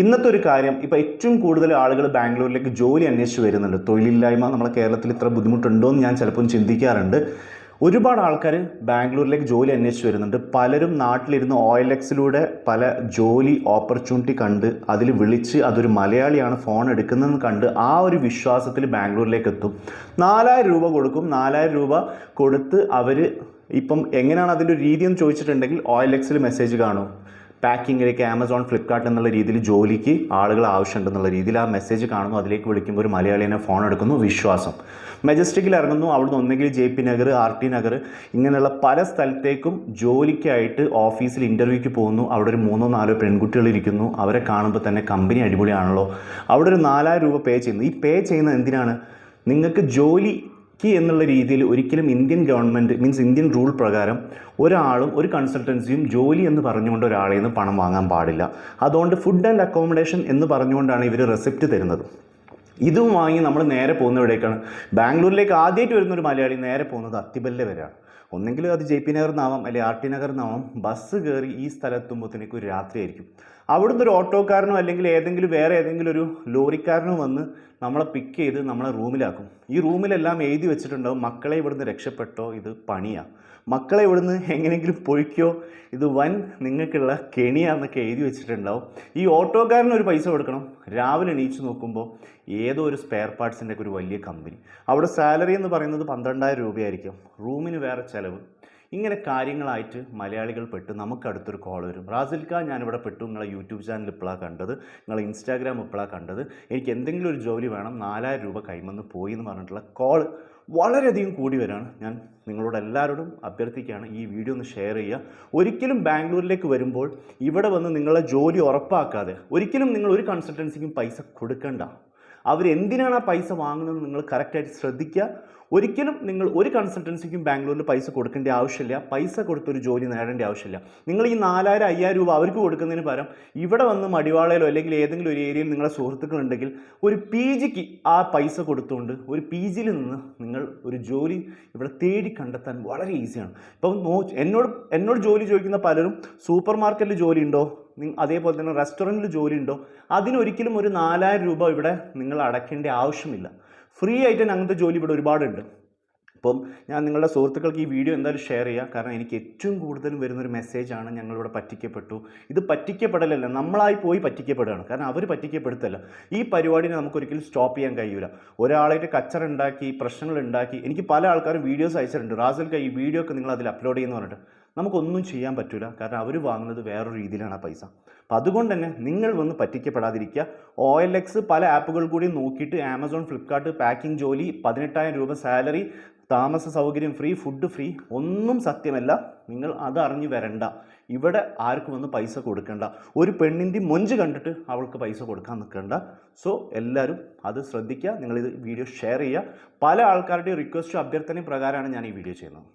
ഇന്നത്തെ ഒരു കാര്യം ഇപ്പോൾ ഏറ്റവും കൂടുതൽ ആളുകൾ ബാംഗ്ലൂരിലേക്ക് ജോലി അന്വേഷിച്ച് വരുന്നുണ്ട്. തൊഴിലില്ലായ്മ നമ്മുടെ കേരളത്തിൽ ഇത്ര ബുദ്ധിമുട്ടുണ്ടോ എന്ന് ഞാൻ ചിലപ്പം ചിന്തിക്കാറുണ്ട്. ഒരുപാട് ആൾക്കാർ ബാംഗ്ലൂരിലേക്ക് ജോലി അന്വേഷിച്ച് വരുന്നുണ്ട്. പലരും നാട്ടിലിരുന്ന് ഓയിൽ എക്സിലൂടെ പല ജോലി ഓപ്പർച്യൂണിറ്റി കണ്ട് അതിൽ വിളിച്ച് അതൊരു മലയാളിയാണ് ഫോൺ എടുക്കുന്നതെന്ന് കണ്ട് ആ ഒരു വിശ്വാസത്തിൽ ബാംഗ്ലൂരിലേക്ക് എത്തും. നാലായിരം രൂപ കൊടുക്കും. നാലായിരം രൂപ കൊടുത്ത് അവർ ഇപ്പം എങ്ങനെയാണ് അതിന്റെ രീതി എന്ന് ചോദിച്ചിട്ടുണ്ടെങ്കിൽ ഓയിൽ എക്സിൽ മെസ്സേജ് കാണും. പാക്കിങ്ങിലേക്ക് ആമസോൺ ഫ്ലിപ്കാർട്ട് എന്നുള്ള രീതിയിൽ ജോലിക്ക് ആളുകൾ ആവശ്യമുണ്ടെന്നുള്ള രീതിയിൽ ആ മെസ്സേജ് കാണുന്നു. അതിലേക്ക് വിളിക്കുമ്പോൾ ഒരു മലയാളിനെ ഫോൺ എടുക്കുന്നു. വിശ്വാസം. മെജസ്റ്റിക്കിൽ ഇറങ്ങുന്നു. അവിടുന്ന് ഒന്നെങ്കിൽ J P Nagar R T Nagar ഇങ്ങനെയുള്ള പല സ്ഥലത്തേക്കും ജോലിക്കായിട്ട് ഓഫീസിൽ ഇന്റർവ്യൂക്ക് പോകുന്നു. അവിടെ ഒരു മൂന്നോ നാലോ പെൺകുട്ടികൾ ഇരിക്കുന്നു. അവരെ കാണുമ്പോൾ തന്നെ കമ്പനി അടിപൊളിയാണല്ലോ. അവിടെ ഒരു നാലായിരം രൂപ പേ ചെയ്യുന്നു. ഈ പേ ചെയ്യുന്നത് എന്തിനാണ്? നിങ്ങൾക്ക് ജോലി ക്ക് എന്നുള്ള രീതിയിൽ ഒരിക്കലും Indian government means Indian rule പ്രകാരം ഒരാളും ഒരു കൺസൾട്ടൻസിയും ജോലി എന്ന് പറഞ്ഞുകൊണ്ട് ഒരാളിൽ നിന്ന് പണം വാങ്ങാൻ പാടില്ല. അതുകൊണ്ട് ഫുഡ് ആൻഡ് അക്കോമഡേഷൻ എന്ന് പറഞ്ഞുകൊണ്ടാണ് ഇവർ റെസിപ്റ്റ് തരുന്നത്. ഇതും വാങ്ങി നമ്മൾ നേരെ പോകുന്ന എവിടേക്കാണ്? ബാംഗ്ലൂരിലേക്ക് ആദ്യമായിട്ട് വരുന്ന ഒരു മലയാളി നേരെ പോകുന്നത് അത്തിബല്ലെ വരെയാണ്. ഒന്നെങ്കിൽ അത് ജെ പി നഗർ നിന്നാവാം അല്ലെങ്കിൽ ആർ ടി നഗർ നിന്നാവാം ബസ് കയറി ഈ സ്ഥലത്തുമ്പോഴത്തേക്ക് ഒരു രാത്രിയായിരിക്കും. അവിടുന്ന് ഒരു ഓട്ടോക്കാരനോ അല്ലെങ്കിൽ ഏതെങ്കിലും വേറെ ഏതെങ്കിലും ഒരു ലോറിക്കാരനോ വന്ന് നമ്മളെ പിക്ക് ചെയ്ത് നമ്മളെ റൂമിലാക്കും. ഈ റൂമിലെല്ലാം എഴുതി വെച്ചിട്ടുണ്ടാവും മക്കളെ ഇവിടുന്ന് രക്ഷപ്പെട്ടോ ഇത് പണിയാണ് മക്കളെ ഇവിടുന്ന് എങ്ങനെയെങ്കിലും പൊഴിക്കോ ഇത് വൻ നിങ്ങൾക്കുള്ള കെണിയാന്നൊക്കെ എഴുതി വെച്ചിട്ടുണ്ടാവും. ഈ ഓട്ടോക്കാരന് ഒരു പൈസ കൊടുക്കണം. രാവിലെ എണീച്ച് നോക്കുമ്പോൾ ഏതോ ഒരു സ്പെയർ പാർട്സിന്റെ ഒരു വലിയ കമ്പനി അവിടെ സാലറി എന്ന് പറയുന്നത് പന്ത്രണ്ടായിരം രൂപയായിരിക്കും. റൂമിന് വേറെ ചിലവ്. ഇങ്ങനെ കാര്യങ്ങളായിട്ട് മലയാളികൾ പെട്ട് നമുക്ക് അടുത്തൊരു കോൾ വരും. റാസിൽക്ക ഞാനിവിടെ പെട്ടു. നിങ്ങളെ യൂട്യൂബ് ചാനൽ ഇപ്പോഴാണ് കണ്ടത്. നിങ്ങളെ ഇൻസ്റ്റാഗ്രാം ഇപ്പോഴാണ് കണ്ടത്. എനിക്ക് എന്തെങ്കിലും ഒരു ജോലി വേണം. നാലായിരം രൂപ കൈമന്ന് പോയി എന്ന് പറഞ്ഞിട്ടുള്ള കോൾ വളരെയധികം കൂടി വരാണ്. ഞാൻ നിങ്ങളോട് എല്ലാവരോടും അഭ്യർത്ഥിക്കുകയാണ്. ഈ വീഡിയോ ഒന്ന് ഷെയർ ചെയ്യുക. ഒരിക്കലും ബാംഗ്ലൂരിലേക്ക് വരുമ്പോൾ ഇവിടെ വന്ന് നിങ്ങളെ ജോലി ഉറപ്പാക്കാതെ ഒരിക്കലും നിങ്ങൾ ഒരു കൺസൾട്ടൻസിക്കും പൈസ കൊടുക്കണ്ട. അവരെന്തിനാണ് ആ പൈസ വാങ്ങുന്നത് നിങ്ങൾ കറക്റ്റായിട്ട് ശ്രദ്ധിക്കുക. ഒരിക്കലും നിങ്ങൾ ഒരു കൺസൾട്ടൻസിക്കും ബാംഗ്ലൂരിൽ പൈസ കൊടുക്കേണ്ട ആവശ്യമില്ല. പൈസ കൊടുത്തൊരു ജോലി നേടേണ്ട ആവശ്യമില്ല. നിങ്ങൾ ഈ നാലായിരം അയ്യായിരം രൂപ അവർക്ക് കൊടുക്കുന്നതിന് പകരം ഇവിടെ വന്ന് മടിവാളയിലോ അല്ലെങ്കിൽ ഏതെങ്കിലും ഒരു ഏരിയയിൽ നിങ്ങളെ സുഹൃത്തുക്കളുണ്ടെങ്കിൽ ഒരു പി ജിക്ക് ആ പൈസ കൊടുത്തുകൊണ്ട് ഒരു പി ജിയിൽ നിന്ന് നിങ്ങൾ ഒരു ജോലി ഇവിടെ തേടി കണ്ടെത്താൻ വളരെ ഈസിയാണ്. ഇപ്പം എന്നോട് എന്നോട് ജോലി ചോദിക്കുന്ന പലരും സൂപ്പർ മാർക്കറ്റിൽ ജോലി ഉണ്ടോ അതേപോലെ തന്നെ റെസ്റ്റോറന്റിൽ ജോലി ഉണ്ടോ? അതിനൊരിക്കലും ഒരു നാലായിരം രൂപ ഇവിടെ നിങ്ങൾ അടയ്ക്കേണ്ട ആവശ്യമില്ല. ഫ്രീ ആയിട്ട് അങ്ങനത്തെ ജോലി ഇവിടെ ഒരുപാടുണ്ട്. അപ്പം ഞാൻ നിങ്ങളുടെ സുഹൃത്തുക്കൾക്ക് ഈ വീഡിയോ എന്തായാലും ഷെയർ ചെയ്യുക കാരണം എനിക്ക് ഏറ്റവും കൂടുതലും വരുന്നൊരു മെസ്സേജാണ് ഞങ്ങളിവിടെ പറ്റിക്കപ്പെട്ടു. ഇത് പറ്റിക്കപ്പെടലല്ല നമ്മളായി പോയി പറ്റിക്കപ്പെടുകയാണ്. കാരണം അവർ പറ്റിക്കപ്പെടുത്തല്ല. ഈ പരിപാടിനെ നമുക്കൊരിക്കലും സ്റ്റോപ്പ് ചെയ്യാൻ കഴിയില്ല ഒരാളായിട്ട് കച്ചറ ഉണ്ടാക്കി പ്രശ്നങ്ങൾ ഉണ്ടാക്കി എനിക്ക് പല ആൾക്കാരും വീഡിയോസ് അയച്ചിട്ടുണ്ട്. റാസൽക്ക ഈ വീഡിയോ ഒക്കെ നിങ്ങൾ അതിൽ അപ്ലോഡ് ചെയ്യുന്ന പറഞ്ഞിട്ട്. നമുക്കൊന്നും ചെയ്യാൻ പറ്റില്ല കാരണം അവർ വാങ്ങുന്നത് വേറൊരു രീതിയിലാണ് ആ പൈസ. അപ്പോൾ അതുകൊണ്ട് തന്നെ നിങ്ങൾ വന്ന് പറ്റിക്കപ്പെടാതിരിക്കുക. ഒ എൽ എക്സ് പല ആപ്പുകൾ കൂടി നോക്കിയിട്ട് ആമസോൺ ഫ്ലിപ്കാർട്ട് പാക്കിംഗ് ജോലി പതിനെട്ടായിരം രൂപ സാലറി താമസ സൗകര്യം ഫ്രീ ഫുഡ് ഫ്രീ ഒന്നും സത്യമല്ല. നിങ്ങൾ അത് അറിഞ്ഞു വരണ്ട. ഇവിടെ ആർക്കും വന്ന് പൈസ കൊടുക്കണ്ട. ഒരു പെണ്ണിന്റെ മൊഞ്ച് കണ്ടിട്ട് അവൾക്ക് പൈസ കൊടുക്കാൻ നിൽക്കണ്ട. സോ എല്ലാവരും അത് ശ്രദ്ധിക്കുക. നിങ്ങളിത് വീഡിയോ ഷെയർ ചെയ്യുക. പല ആൾക്കാരുടെയും റിക്വസ്റ്റും അഭ്യർത്ഥനയും പ്രകാരമാണ് ഞാൻ ഈ വീഡിയോ ചെയ്യുന്നത്.